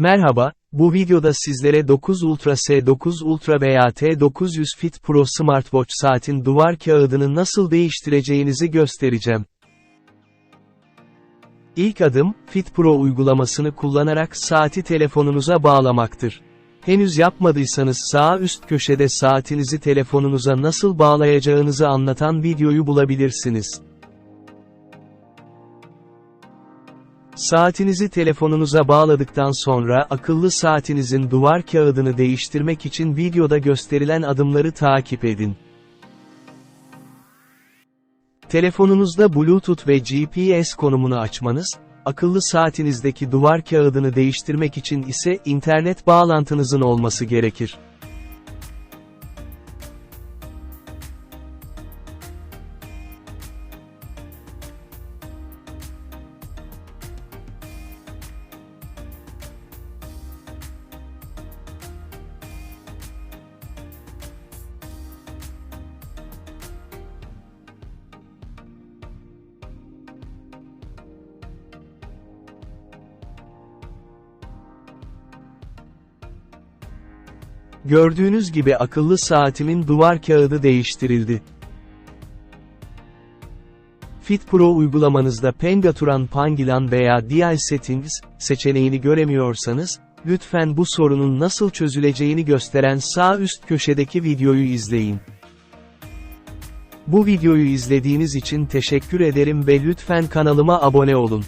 Merhaba, bu videoda sizlere 9 Ultra S9 Ultra veya T900 Fit Pro Smartwatch saatin duvar kağıdını nasıl değiştireceğinizi göstereceğim. İlk adım, Fit Pro uygulamasını kullanarak saati telefonunuza bağlamaktır. Henüz yapmadıysanız sağ üst köşede saatinizi telefonunuza nasıl bağlayacağınızı anlatan videoyu bulabilirsiniz. Saatinizi telefonunuza bağladıktan sonra akıllı saatinizin duvar kağıdını değiştirmek için videoda gösterilen adımları takip edin. Telefonunuzda Bluetooth ve GPS konumunu açmanız, akıllı saatinizdeki duvar kağıdını değiştirmek için ise internet bağlantınızın olması gerekir. Gördüğünüz gibi akıllı saatimin duvar kağıdı değiştirildi. Fit Pro uygulamanızda Pengaturan Pangilan veya Dial Settings seçeneğini göremiyorsanız, lütfen bu sorunun nasıl çözüleceğini gösteren sağ üst köşedeki videoyu izleyin. Bu videoyu izlediğiniz için teşekkür ederim ve lütfen kanalıma abone olun.